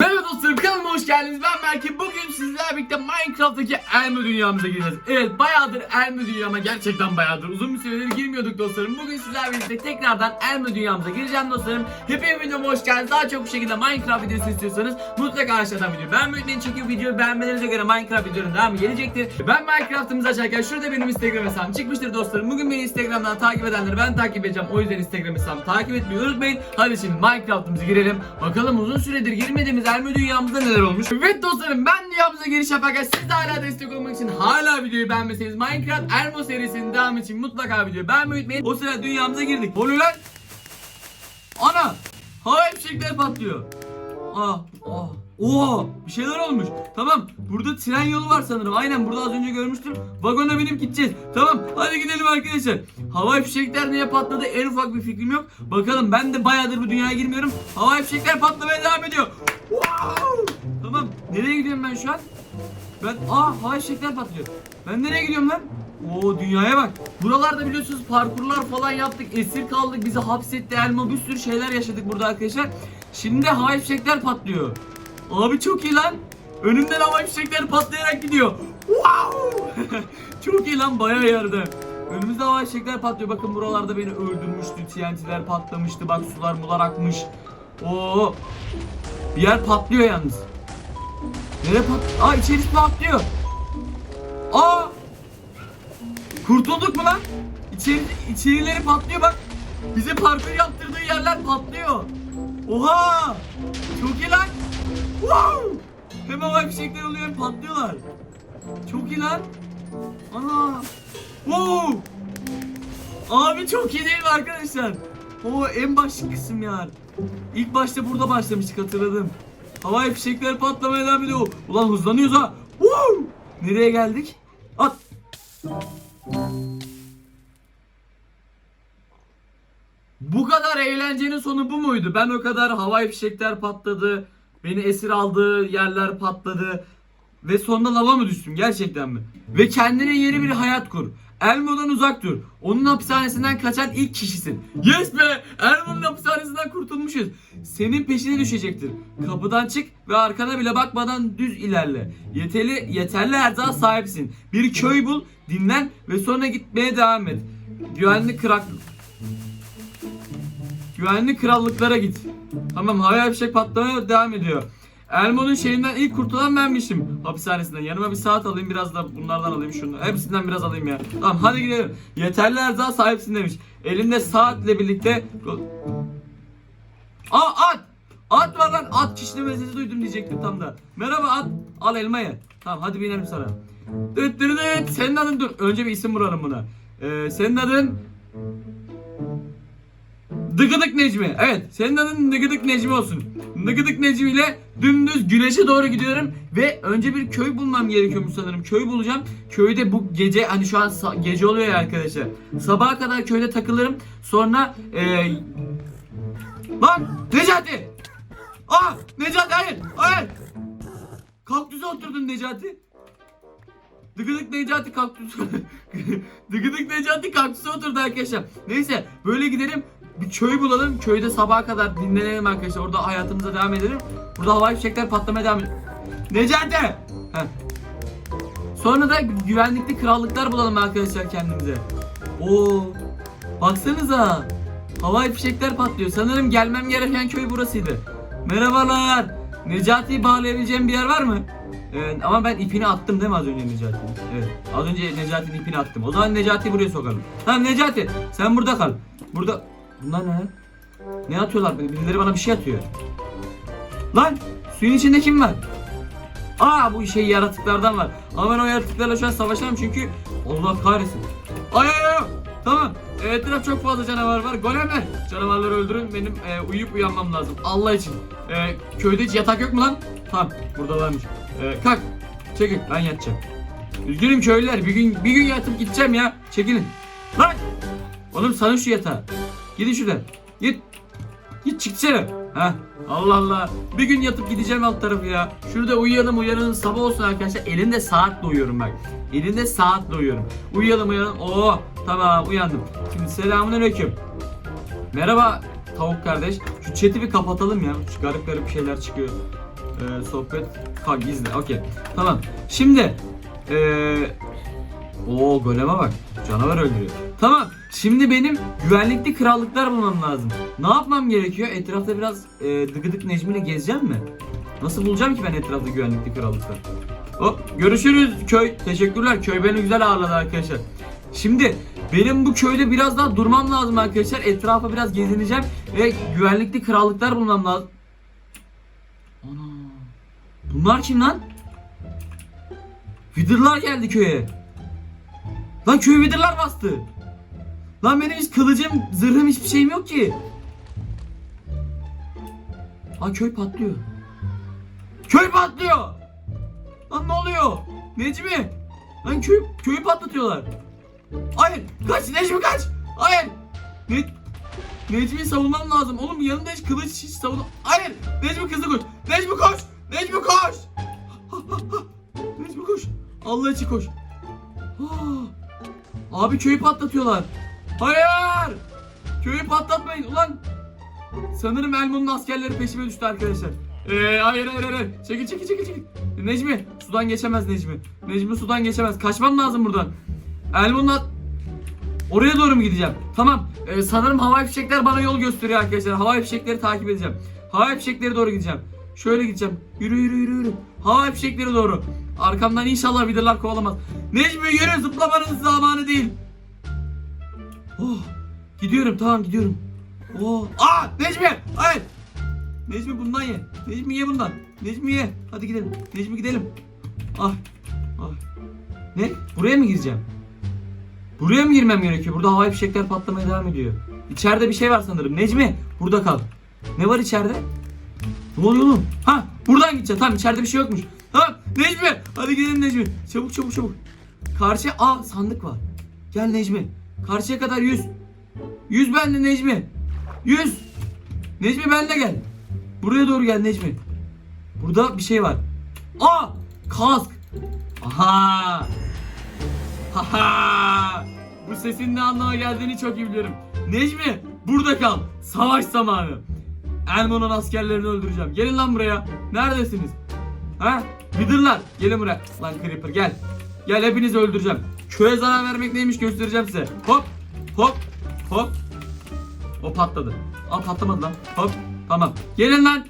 Move! Merhaba dostlarım kanalıma hoş geldiniz. Ben Berke. Bugün sizlerle birlikte Minecraft'taki Elmo dünyamıza gireceğiz. Evet bayağıdır Elmo dünyama gerçekten bayağıdır. Uzun bir süredir girmiyorduk dostlarım. Bugün sizlerle birlikte tekrardan Elmo dünyamıza gireceğim dostlarım. Hepiniz videoma hoş geldiniz. Daha çok bu şekilde Minecraft videosu istiyorsanız mutlaka aşağıdan video beğenmeyi. Çünkü videoyu beğenmelerinize göre Minecraft videonun devamı gelecektir. Ben Minecraft'ımızı açarken şurada benim Instagram hesabım çıkmıştır dostlarım. Bugün beni Instagram'dan takip edenleri ben takip edeceğim. O yüzden Instagram hesabımı takip etmeyi unutmayın. Hadi şimdi Minecraft'ımıza girelim. Bakalım uzun süredir girmediğimiz Elmo dünyamızda neler olmuş. Evet dostlarım ben dünyamıza giriş yaparken siz hala destek olmak için hala videoyu beğenmeseniz Minecraft Elmo serisinin devamı için mutlaka videoyu beğenmeyi unutmayın. O sırada dünyamıza girdik. Oluyor lan? Ana! Havai fişekler patlıyor. Ah, ah. Oha bir şeyler olmuş. Tamam burada tren yolu var sanırım. Aynen burada az önce görmüştüm. Vagona binip gideceğiz. Tamam hadi gidelim arkadaşlar. Havai fişekler niye patladı en ufak bir fikrim yok. Bakalım ben de bayağıdır bu dünyaya girmiyorum. Havai fişekler patlamaya devam ediyor. Wow! Tamam nereye gidiyorum ben şu an? Ben aa havai fişekler patlıyor. Ben nereye gidiyorum lan? Oo dünyaya bak. Buralarda biliyorsunuz parkurlar falan yaptık. Esir kaldık. Bizi hapsetti. Elma bir sürü şeyler yaşadık burada arkadaşlar. Şimdi havai fişekler patlıyor. Abi çok iyi lan. Önümden havai fişekler patlayarak gidiyor. Wow! çok iyi lan bayağı yerde. Önümüzde havai fişekler patlıyor. Bakın buralarda beni öldürmüştü. TNT'ler patlamıştı. Bak sular mular akmış. Oo. Bir yer patlıyor yalnız. Nereye pat? Aa içerisi patlıyor. Aa! Kurtulduk mu lan? İçeri, içerileri patlıyor bak. Bize parkur yaptırdığı yerler patlıyor. Oha! Çok iyi lan. Wow! Hem havai fişekler oluyor patlıyorlar. Çok iyi lan. Ana! Wow! Abi çok iyi değil mi arkadaşlar? O en başlık kısım yani. İlk başta burada başlamıştık hatırladım. Havai fişekler patlamaya devam ediyor. Ulan hızlanıyoruz ha. Woo! Nereye geldik? At. Bu kadar eğlencenin sonu bu muydu? Ben o kadar havai fişekler patladı. Beni esir aldığı yerler patladı. Ve sonunda lava mı düştüm gerçekten mi? Ve kendine yeni bir hayat kur. Elmo'dan uzak dur. Onun hapishanesinden kaçan ilk kişisin. Yes be! Elmo'nun hapishanesinden kurtulmuşuz. Senin peşine düşecektir. Kapıdan çık ve arkana bile bakmadan düz ilerle. Yeterli, yeterli erzağa sahipsin. Bir köy bul, dinlen ve sonra gitmeye devam et. Güvenli krak... Güvenli krallıklara git. Tamam havai fişek patlamaya devam ediyor. Elmo'nun şeyinden ilk kurtulan benmişim hapishanesinden. Yanıma bir saat alayım biraz da bunlardan alayım şunu. Hepsinden biraz alayım ya. Tamam hadi gidelim. Yeterli erzağa sahipsin demiş. Elinde saatle birlikte... Aa at! At var lan at kişneme sesi duydum diyecektim tam da. Merhaba at. Al elmayı. Tamam hadi binelim sana. Dıt dıt dıt. Senin adın dur. Önce bir isim vuralım buna. Ee, senin adın Dıgıdık Necmi. Evet, senin adın Dıgıdık Necmi olsun. Dıgıdık Necmi ile dümdüz güneşe doğru gidiyorum ve önce bir köy bulmam gerekiyormuş sanırım. Köy bulacağım. Köyde bu gece hani şu an gece oluyor ya arkadaşlar. Sabaha kadar köyde takılırım. Sonra eee Lan Necati! Aa Necati hayır! Hayır! Kaktüse oturdun Necati. Dıgıdık Necati kaktüs. Dıgıdık Necati kaktüse oturdu arkadaşlar. Neyse böyle gidelim. Bir köy bulalım. Köyde sabaha kadar dinlenelim arkadaşlar. Orada hayatımıza devam edelim. Burada havai fişekler patlamaya devam ediyor. Necati! Sonra da güvenlikli krallıklar bulalım arkadaşlar kendimize. Oo! Baksanıza. Havai fişekler patlıyor. Sanırım gelmem gereken köy burasıydı. Merhabalar. Necati'yi bağlayabileceğim bir yer var mı? Evet, ama ben ipini attım değil mi az önce Necati'nin? Evet. Az önce Necati'nin ipini attım. O zaman Necati'yi buraya sokalım. Tamam Necati sen burada kal. Burada... Bunlar ne? Ne atıyorlar? Birileri bana bir şey atıyor. Lan suyun içinde kim var? Aa bu şey yaratıklardan var. Ama ben o yaratıklarla şu an savaşamam çünkü Allah kahretsin. Ay ay ay. Tamam. E, Etraf çok fazla canavar var. Golemler. Canavarları öldürün. Benim e, uyuyup uyanmam lazım. Allah için. E, köyde hiç yatak yok mu lan? Tamam. Burada varmış. E, kalk. Çekil. Ben yatacağım. Üzgünüm köylüler. Bir gün bir gün yatıp gideceğim ya. Çekilin. Lan. Oğlum sana şu yatağı. Gidin şuradan. Git. Git çıksana. Ha. Allah Allah. Bir gün yatıp gideceğim alt tarafı ya. Şurada uyuyalım uyanalım sabah olsun arkadaşlar. Elinde saatle uyuyorum bak. Elinde saatle uyuyorum. Uyuyalım uyuyalım. Oo tamam uyandım. Şimdi selamünaleyküm. Merhaba tavuk kardeş. Şu chat'i bir kapatalım ya. Şu garip garip şeyler çıkıyor. Ee, sohbet ha gizli. Okey. Tamam. Şimdi ee, o goleme bak. Canavar öldürüyor. Tamam. Şimdi benim güvenlikli krallıklar bulmam lazım. Ne yapmam gerekiyor? Etrafta biraz e, dıgıdık Necmi ile gezeceğim mi? Nasıl bulacağım ki ben etrafta güvenlikli krallıklar? Hop görüşürüz köy. Teşekkürler. Köy beni güzel ağırladı arkadaşlar. Şimdi benim bu köyde biraz daha durmam lazım arkadaşlar. Etrafa biraz gezineceğim ve güvenlikli krallıklar bulmam lazım. Ana. Bunlar kim lan? Vidırlar geldi köye. Lan köy vidırlar bastı. Lan benim hiç kılıcım, zırhım hiçbir şeyim yok ki. Aa köy patlıyor. Köy patlıyor. Lan ne oluyor? Necmi. Lan köy, köyü patlatıyorlar. Hayır kaç Necmi kaç. Hayır. Ne, Necmi'yi savunmam lazım. Oğlum yanında hiç kılıç hiç savun. Hayır. Necmi kızı koş. Necmi koş. Necmi koş. Necmi koş. Allah için koş. Ah. Abi köyü patlatıyorlar. Hayır. Köyü patlatmayın ulan. Sanırım Elmo'nun askerleri peşime düştü arkadaşlar. Ee, hayır hayır hayır. Çekil çekil çekil çekil. Necmi sudan geçemez Necmi. Necmi sudan geçemez. Kaçmam lazım buradan. Elmo'nun Oraya doğru mu gideceğim? Tamam. Ee, sanırım havai fişekler bana yol gösteriyor arkadaşlar. Havai fişekleri takip edeceğim. Havai fişekleri doğru gideceğim. Şöyle gideceğim. Yürü yürü yürü yürü. Havai fişekleri doğru. Arkamdan inşallah vidirler kovalamaz. Necmi yürü zıplamanın zamanı Gidiyorum tamam gidiyorum. Oh. Aa Necmi. Hayır. Necmi bundan ye. Necmi ye bundan. Necmi ye. Hadi gidelim. Necmi gidelim. Ah. Ah. Ne? Buraya mı gireceğim? Buraya mı girmem gerekiyor? Burada havai fişekler patlamaya devam ediyor. İçeride bir şey var sanırım. Necmi burada kal. Ne var içeride? Ne oluyor oğlum? Ha buradan gideceğim. Tamam içeride bir şey yokmuş. Tamam Necmi. Hadi gidelim Necmi. Çabuk çabuk çabuk. Karşıya aa sandık var. Gel Necmi. Karşıya kadar 100. 100 bende Necmi. 100. Necmi benle gel. Buraya doğru gel Necmi. Burada bir şey var. Aa! Kask. Aha! Haha! Bu sesin ne anlama geldiğini çok iyi biliyorum. Necmi burada kal. Savaş zamanı. Elmo'nun askerlerini öldüreceğim. Gelin lan buraya. Neredesiniz? Ha? Vidırlar. Gelin buraya. Lan Creeper gel. Gel hepinizi öldüreceğim. Köye zarar vermek neymiş göstereceğim size. Hop. Hop. Hop. O patladı. Aa patlamadı lan. Hop. Tamam. Gelin lan.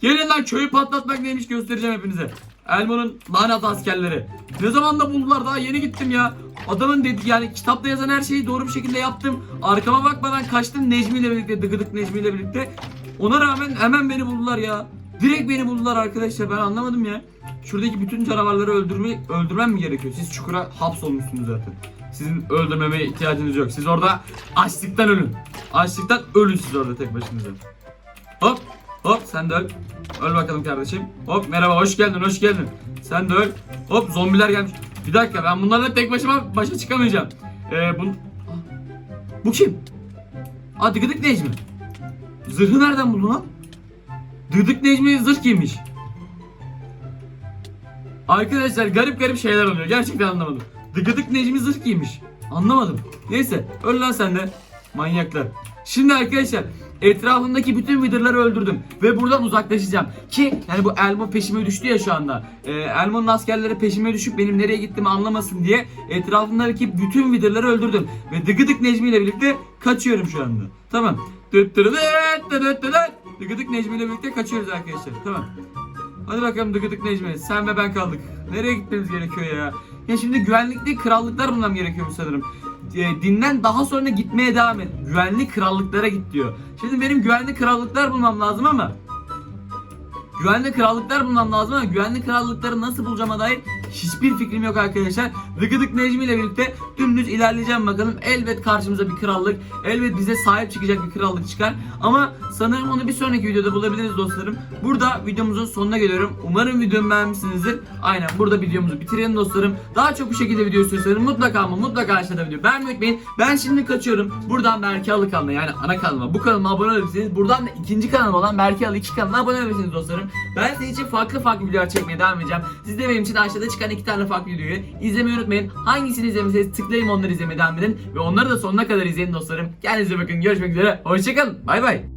Gelin lan köyü patlatmak neymiş göstereceğim hepinize. Elmo'nun lanet askerleri. Ne zaman da buldular daha yeni gittim ya. Adamın dedi yani kitapta yazan her şeyi doğru bir şekilde yaptım. Arkama bakmadan kaçtım Necmi ile birlikte dıgıdık Necmi ile birlikte. Ona rağmen hemen beni buldular ya. Direkt beni buldular arkadaşlar ben anlamadım ya. Şuradaki bütün canavarları öldürme, öldürmem mi gerekiyor? Siz çukura hapsolmuşsunuz zaten. Sizin öldürmeme ihtiyacınız yok. Siz orada açlıktan ölün. Açlıktan ölün siz orada tek başınıza. Hop hop sen de öl. Öl bakalım kardeşim. Hop merhaba hoş geldin hoş geldin. Sen de öl. Hop zombiler gelmiş. Bir dakika ben bunlarla tek başıma başa çıkamayacağım. Ee, bun... Bu kim? Aa Dıgıdık Necmi. Zırhı nereden buldun lan? Dıgıdık Necmi zırh giymiş. Arkadaşlar garip garip şeyler oluyor. Gerçekten anlamadım. Dıgıdık Necmi zırh giymiş. Anlamadım. Neyse öl lan sen de. Manyaklar. Şimdi arkadaşlar etrafındaki bütün Wither'ları öldürdüm ve buradan uzaklaşacağım ki yani bu Elmo peşime düştü ya şu anda. Ee, Elmo'nun askerleri peşime düşüp benim nereye gittiğimi anlamasın diye etrafındaki bütün Wither'ları öldürdüm ve Dıgıdık Necmi ile birlikte kaçıyorum şu anda. Tamam. Dıgıdık Necmi ile birlikte kaçıyoruz arkadaşlar. Tamam. Hadi bakalım Dıgıdık Necmi. Sen ve ben kaldık. Nereye gitmemiz gerekiyor ya? Ya şimdi güvenlikli krallıklar bulmam gerekiyor sanırım. E, dinden daha sonra gitmeye devam et. Güvenli krallıklara git diyor. Şimdi benim güvenli krallıklar bulmam lazım ama Güvenli krallıklar bulmam lazım ama güvenli krallıkları nasıl bulacağıma dair hiçbir fikrim yok arkadaşlar. Dıgıdık Necmi ile birlikte dümdüz ilerleyeceğim bakalım. Elbet karşımıza bir krallık, elbet bize sahip çıkacak bir krallık çıkar. Ama sanırım onu bir sonraki videoda bulabiliriz dostlarım. Burada videomuzun sonuna geliyorum. Umarım videomu beğenmişsinizdir. Aynen burada videomuzu bitirelim dostlarım. Daha çok bu şekilde video istiyorsanız mutlaka ama mutlaka aşağıda video beğenmeyi unutmayın. Ben şimdi kaçıyorum. Buradan Berke Alı kanalına yani ana kanalıma bu kanalıma abone olabilirsiniz. Buradan da ikinci kanalım olan Berke Alı 2 kanalına abone olabilirsiniz dostlarım. Ben sizin için farklı farklı videolar çekmeye devam edeceğim. Siz de benim için aşağıda çıkan iki tane farklı videoyu izlemeyi unutmayın. Hangisini izlemeseniz tıklayın onları izlemeye devam edin. Ve onları da sonuna kadar izleyin dostlarım. Kendinize bakın. Görüşmek üzere. Hoşçakalın. Bay bay.